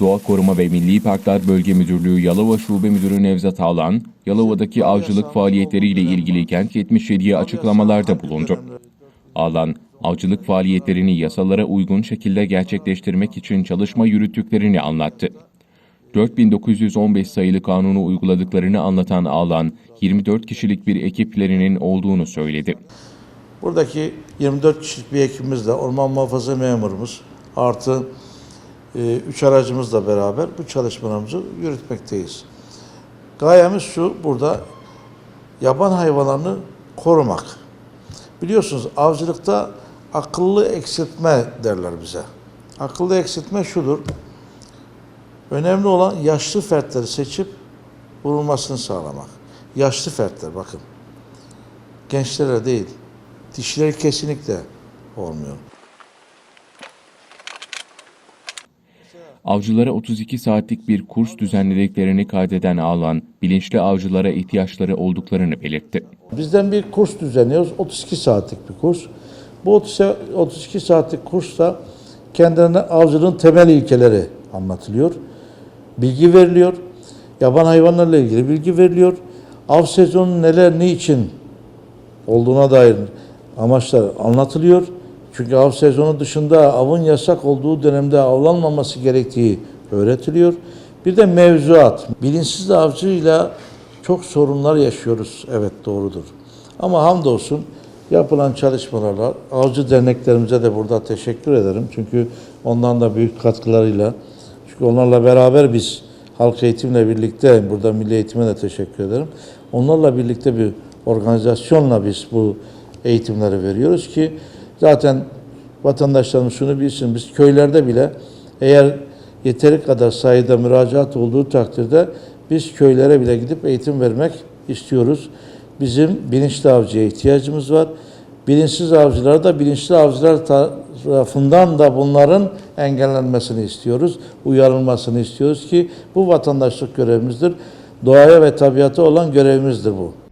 Doğa Koruma ve Milli Parklar Bölge Müdürlüğü Yalova Şube Müdürü Nevzat Ağlan, Yalova'daki avcılık faaliyetleriyle ilgili Kent 77'ye açıklamalarda bulundu. Ağlan, avcılık faaliyetlerini yasalara uygun şekilde gerçekleştirmek için çalışma yürüttüklerini anlattı. 4915 sayılı kanunu uyguladıklarını anlatan Ağlan, 24 kişilik bir ekiplerinin olduğunu söyledi. Buradaki 24 kişilik bir ekibimizle orman muhafaza memurumuz artı 3 aracımızla beraber bu çalışmalarımızı yürütmekteyiz. Gayemiz şu burada yaban hayvanlarını korumak. Biliyorsunuz avcılıkta akıllı eksiltme derler bize. Akıllı eksiltme şudur. Önemli olan yaşlı fertleri seçip vurulmasını sağlamak. Yaşlı fertler bakın. Gençlere değil. Dişleri kesinlikle olmuyor. Avcılara 32 saatlik bir kurs düzenlediklerini kaydeden Ağlan, bilinçli avcılara ihtiyaçları olduklarını belirtti. Bizden bir kurs düzenliyoruz. 32 saatlik bir kurs. Bu 30 32 saatlik kursta kendilerine avcılığın temel ilkeleri anlatılıyor. Bilgi veriliyor. Yaban hayvanlarla ilgili bilgi veriliyor. Av sezonu neler, niçin olduğuna dair amaçlar anlatılıyor. Çünkü av sezonu dışında avın yasak olduğu dönemde avlanmaması gerektiği öğretiliyor. Bir de mevzuat. Bilinçsiz avcıyla çok sorunlar yaşıyoruz. Evet doğrudur. Ama hamdolsun yapılan çalışmalarla avcı derneklerimize de burada teşekkür ederim. Çünkü ondan da büyük katkılarıyla çünkü onlarla beraber biz halk eğitimle birlikte burada milli eğitime de teşekkür ederim. Onlarla birlikte bir organizasyonla biz bu eğitimleri veriyoruz ki zaten vatandaşlarımız şunu bilsin biz köylerde bile eğer yeteri kadar sayıda müracaat olduğu takdirde biz köylere bile gidip eğitim vermek istiyoruz. Bizim bilinçli avcıya ihtiyacımız var. Bilinçsiz avcılara da bilinçli avcılar tarafından da bunların engellenmesini istiyoruz, uyarılmasını istiyoruz ki bu vatandaşlık görevimizdir. Doğaya ve tabiata olan görevimizdir bu.